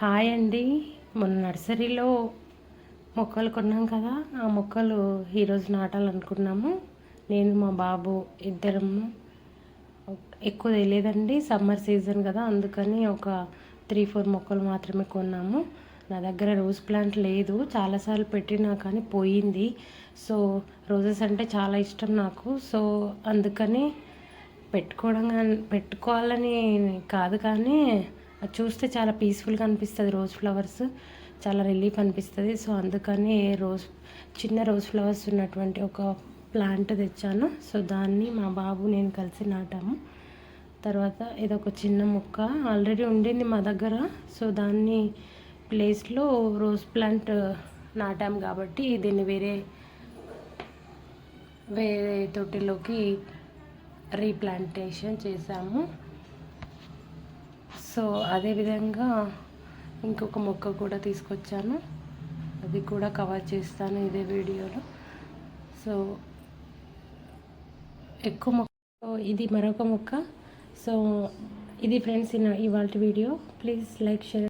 Hi అండి. మొన్న నర్సరీలో మొక్కలు కొన్నాం కదా ఆ మొక్కలు ఈరోజు నాటాలనుకున్నాము. నేను మా బాబు ఇద్దరము. ఎక్కువ తెలియదండి సమ్మర్ సీజన్ కదా అందుకని ఒక త్రీ ఫోర్ మొక్కలు మాత్రమే కొన్నాము. నా దగ్గర రోజ్ ప్లాంట్ లేదు చాలాసార్లు పెట్టినా కానీ పోయింది. సో రోజెస్ అంటే చాలా ఇష్టం నాకు. సో అందుకని పెట్టుకోవడం పెట్టుకోవాలని కాదు కానీ అది చూస్తే చాలా పీస్ఫుల్గా అనిపిస్తుంది రోజ్ ఫ్లవర్స్. చాలా రిలీఫ్ అనిపిస్తుంది. సో అందుకని రోజ్ చిన్న రోజ్ ఫ్లవర్స్ ఉన్నటువంటి ఒక ప్లాంట్ తెచ్చాను. సో దాన్ని మా బాబు నేను కలిసి నాటాము. తర్వాత ఇదొక చిన్న మొక్క ఆల్రెడీ ఉండింది మా దగ్గర. సో దాన్ని ప్లేస్లో రోజ్ ప్లాంట్ నాటాం కాబట్టి దీన్ని వేరే వేరే తొట్టిలోకి రీప్లాంటేషన్ చేసాము. సో అదేవిధంగా ఇంకొక మొక్క కూడా తీసుకొచ్చాను. అది కూడా కవర్ చేస్తాను ఇదే వీడియోలో. సో ఎక్కువ మొక్క ఇది మరొక మొక్క. సో ఇది ఫ్రెండ్స్ ఇవాళ వీడియో. Please like share